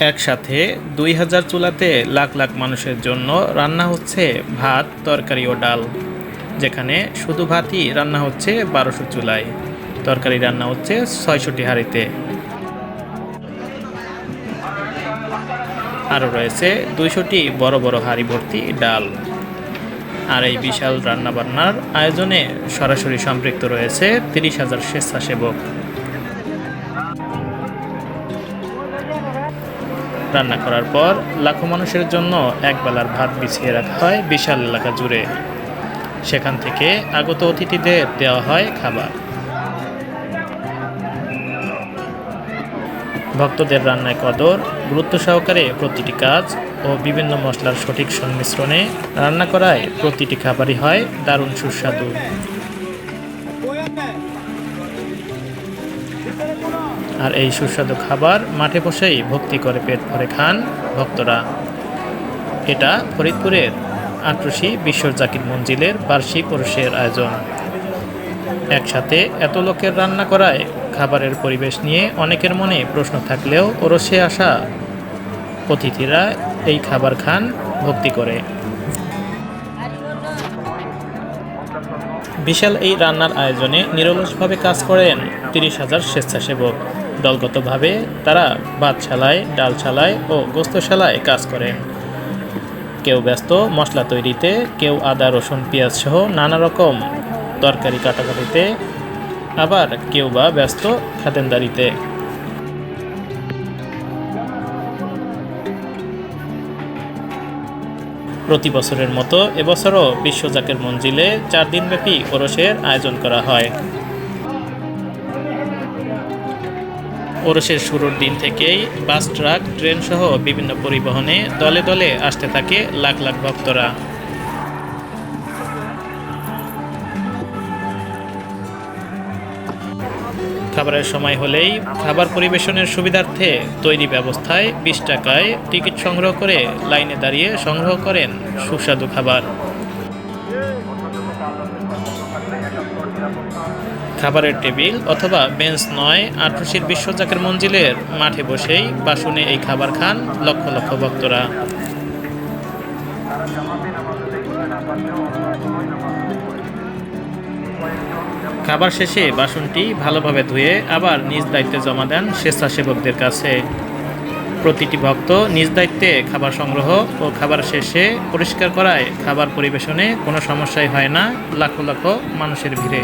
একসাথে দুই হাজার চুলাতে লাখ লাখ মানুষের জন্য রান্না হচ্ছে ভাত, তরকারি ও ডাল, যেখানে শুধু ভাতই রান্না হচ্ছে বারোশো চুলায়। তরকারি রান্না হচ্ছে ছয়শটি হাঁড়িতে। আরও রয়েছে দুইশোটি বড় বড় হাঁড়ি ভর্তি ডাল। আর এই বিশাল রান্নাবান্নার আয়োজনে সরাসরি সম্পৃক্ত রয়েছে তিরিশ হাজার স্বেচ্ছাসেবক। রান্না করার পর লাখো মানুষের জন্য একবেলার ভাত বিছিয়ে রাখা হয় বিশাল এলাকা জুড়ে। সেখান থেকে আগত অতিথিদের দেওয়া হয় খাবার। ভক্তদের রান্নায় কদর, গুরুত্ব সহকারে প্রতিটি কাজ ও বিভিন্ন মশলার সঠিক সংমিশ্রণে রান্না করায় প্রতিটি খাবারই হয় দারুণ সুস্বাদু। আর এই সুস্বাদু খাবার মাঠে বসেই ভক্তি করে পেট ভরে খান ভক্তরা। এটা ফরিদপুরের আটরশি বিশ্ব জাকির মঞ্জিলের বার্ষিক ওরসের আয়োজন। একসাথে এত লোকের রান্না করায় খাবারের পরিবেশ নিয়ে অনেকের মনে প্রশ্ন থাকলেও ওরসে আসা অতিথিরা এই খাবার খান, ভক্তি করে। বিশাল এই রান্নার আয়োজনে নিরলসভাবে কাজ করেন তিরিশ হাজার স্বেচ্ছাসেবক। দলগতভাবে তারা ভাত ছালায়, ডাল ছালায় ও গোস্তশালায় কাজ করেন। কেউ ব্যস্ত মশলা তৈরিতে, কেউ আদা, রসুন, পেঁয়াজ সহ নানা রকম তরকারি কাটাকাটিতে, আবার কেউ বা ব্যস্ত খাদেনদারিতে। প্রতি বছরের মতো এবছরও বিশ্বজাকের মঞ্জিলে চার দিনব্যাপী ওরসের আয়োজন করা হয়। ওরসের শুরুর দিন থেকেই বাস, ট্রাক ট্রেন সহ বিভিন্ন পরিবহনে দলে দলে আসতে থাকে লাখ লাখ ভক্তরা। খাবারের সময় হলেই খাবার পরিবেশনের সুবিধার্থে তৈরি ব্যবস্থায় বিশ টাকায় টিকিট সংগ্রহ করে লাইনে দাঁড়িয়ে সংগ্রহ করেন সুস্বাদু খাবার। খাবারের টেবিল অথবা বেঞ্চ নয় আটরশির বিশ্বজাকের মঞ্জিলের মাঠে বসেই বাসনে এই খাবার খান লক্ষ লক্ষ ভক্তরা। খাবার শেষে বাসনটি ভালোভাবে ধুয়ে আবার নিজ দায়িত্বে জমা দেন স্বেচ্ছাসেবকদের কাছে। প্রতিটি ভক্ত নিজ দায়িত্বে খাবার সংগ্রহ ও খাবার শেষে পরিষ্কার করায় খাবার পরিবেশনে কোনো সমস্যাই হয় না লাখো লাখো মানুষের ভিড়ে।